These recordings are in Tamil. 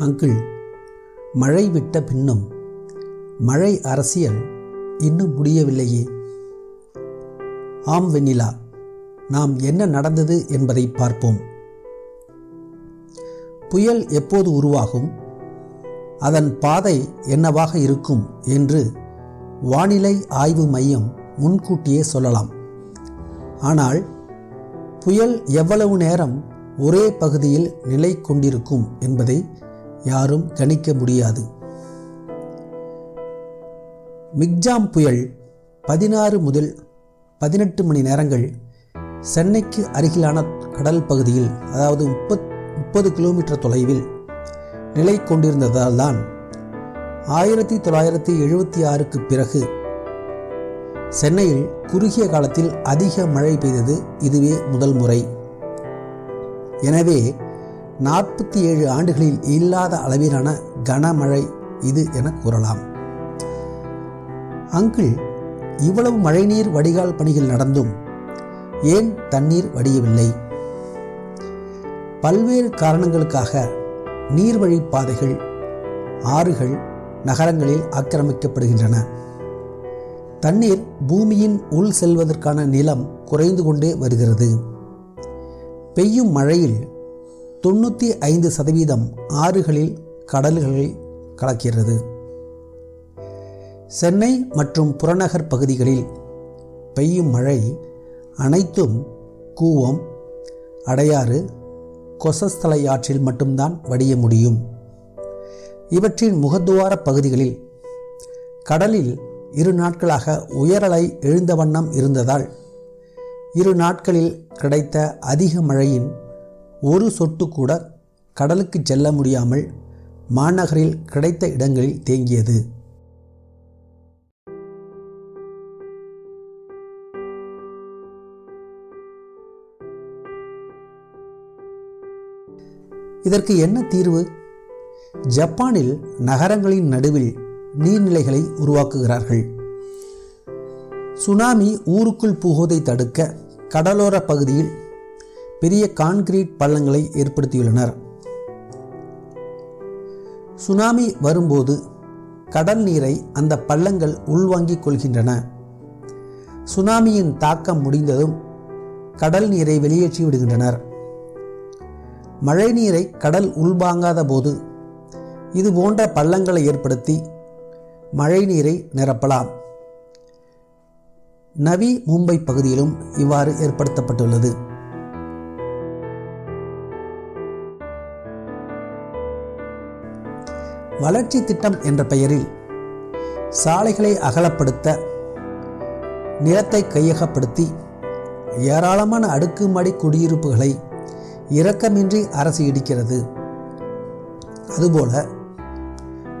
அங்கிள் மழை விட்ட பின்னும் மழை அரசியல் இன்னும் முடியவில்லையே. ஆம் வெண்ணிலா நாம் என்ன நடந்தது என்பதை பார்ப்போம். புயல் எப்போது உருவாகும்? அதன் பாதை என்னவாக இருக்கும் என்று வானிலை ஆய்வு மையம் முன்கூட்டியே சொல்லலாம். ஆனால் புயல் எவ்வளவு நேரம் ஒரே பகுதியில் நிலை கொண்டிருக்கும் என்பதை யாரும் கணிக்க முடியாது. மிக்ஜாம் புயல் பதினாறு முதல் பதினெட்டு மணி நேரங்கள் சென்னைக்கு அருகிலான கடல் பகுதியில் அதாவது முப்பத் முப்பது கிலோமீட்டர் தொலைவில் நிலை கொண்டிருந்ததால் தான் ஆயிரத்தி தொள்ளாயிரத்தி எழுபத்தி ஆறுக்கு பிறகு சென்னையில் குறுகிய காலத்தில் அதிக மழை பெய்தது இதுவே முதல் முறை. எனவே நாற்பத்தி ஏழு ஆண்டுகளில் இல்லாத அளவிலான கனமழை இது என கூறலாம். அங்கிள் இவ்வளவு மழைநீர் வடிகால் பணிகள் நடந்தும் ஏன் தண்ணீர் வடியவில்லை? பல்வேறு காரணங்களுக்காக நீர்வழி பாதைகள் ஆறுகள் நகரங்களில் ஆக்கிரமிக்கப்படுகின்றன. தண்ணீர் பூமியின் உள் செல்வதற்கான நிலம் குறைந்து கொண்டே வருகிறது. பெய்யும் மழையில் தொண்ணூற்றி ஐந்து சதவீதம் ஆறுகளில் கடல்களில் கலக்கிறது. சென்னை மற்றும் புறநகர் பகுதிகளில் பெய்யும் மழை அனைத்தும் கூவம் அடையாறு கொசஸ்தலை ஆற்றில் மட்டும்தான் வடிய முடியும். இவற்றின் முகத்துவார பகுதிகளில் கடலில் இரு நாட்களாக உயரலை எழுந்த வண்ணம் இருந்ததால் இரு நாட்களில் கிடைத்த அதிக மழையின் ஒரு சொட்டு கூட கடலுக்கு செல்ல முடியாமல் மாநகரில் கிடைத்த இடங்களில் தேங்கியது. இதற்கு என்ன தீர்வு? ஜப்பானில் நகரங்களின் நடுவில் நீர்நிலைகளை உருவாக்குகிறார்கள். சுனாமி ஊருக்குள் புகுவதை தடுக்க கடலோர பகுதியில் பெரிய கான்கிரீட் பள்ளங்களை ஏற்படுத்தியுள்ளனர். சுனாமி வரும்போது கடல் நீரை அந்த பள்ளங்கள் உள்வாங்கிக் கொள்கின்றன. சுனாமியின் தாக்கம் முடிந்ததும் கடல் நீரை வெளியேற்றி விடுகின்றனர். மழை நீரை கடல் உள்வாங்காத போது இது போன்ற பள்ளங்களை ஏற்படுத்தி மழை நீரை நிரப்பலாம். நவி மும்பை பகுதியிலும் இவ்வாறு ஏற்படுத்தப்பட்டுள்ளது. வளர்ச்சி திட்டம் என்ற பெயரில் சாலைகளை அகலப்படுத்த நிலத்தை கையகப்படுத்தி ஏராளமான அடுக்குமாடி குடியிருப்புகளை இரக்கமின்றி அரசு இடிக்கிறது. அதுபோல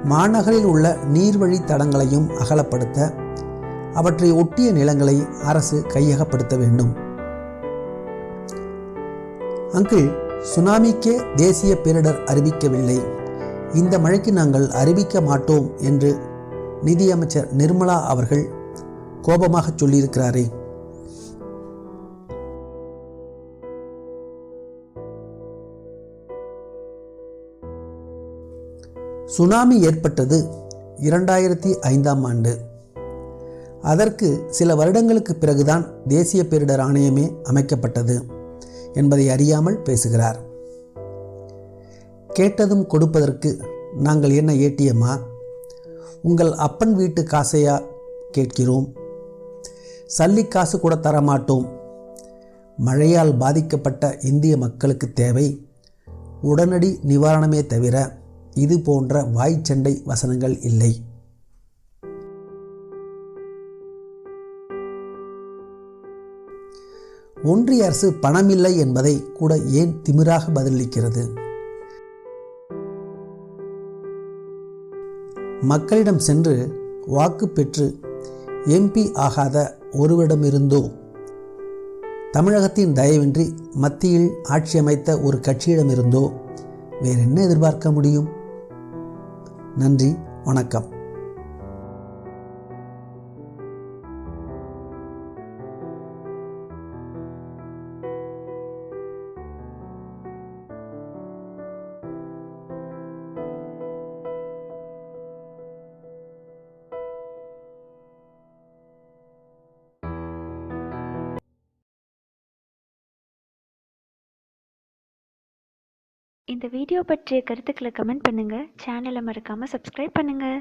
மாநகரில் உள்ள நீர்வழி தடங்களையும் அகலப்படுத்த அவற்றை ஒட்டிய நிலங்களை அரசு கையகப்படுத்த வேண்டும். அங்கு சுனாமிக்கே தேசிய பேரிடர் அறிவிக்கவில்லை. இந்த மழைக்கு நாங்கள் அறிவிக்க மாட்டோம் என்று நிதியமைச்சர் நிர்மலா அவர்கள் கோபமாக சொல்லியிருக்கிறாரே. சுனாமி ஏற்பட்டது இரண்டாயிரத்தி ஐந்தாம் ஆண்டு. அதற்கு சில வருடங்களுக்கு பிறகுதான் தேசிய பேரிடர் ஆணையமே அமைக்கப்பட்டது என்பதை அறியாமல் பேசுகிறார். கேட்டதும் கொடுப்பதற்கு நாங்கள் என்ன ஏடிஎம்மா உங்கள் அப்பன் வீட்டு காசையா? கேட்கிறோம். சல்லி காசு கூட தரமாட்டோம். மழையால் பாதிக்கப்பட்ட இந்திய மக்களுக்கு தேவை. உடனடி நிவாரணமே தவிர இது போன்ற வாய்ச்சண்டை வசனங்கள் இல்லை. ஒன்றிய அரசு பணமில்லை என்பதை கூட ஏன் திமிராக பதிலளிக்கிறது? மக்களிடம் சென்று வாக்கு பெற்று எம்பி ஆகாத ஒருவரிடமிருந்தோ? தமிழகத்தின் தயவின்றி மத்தியில் ஆட்சி அமைத்த ஒரு கட்சியிடமிருந்தோ? வேறென்ன எதிர்பார்க்க முடியும்? நன்றி வணக்கம். இந்த வீடியோ பற்றிய கருத்துக்களை கமெண்ட் பண்ணுங்கள் சேனலை மறக்காமல் சப்ஸ்கிரைப் பண்ணுங்கள்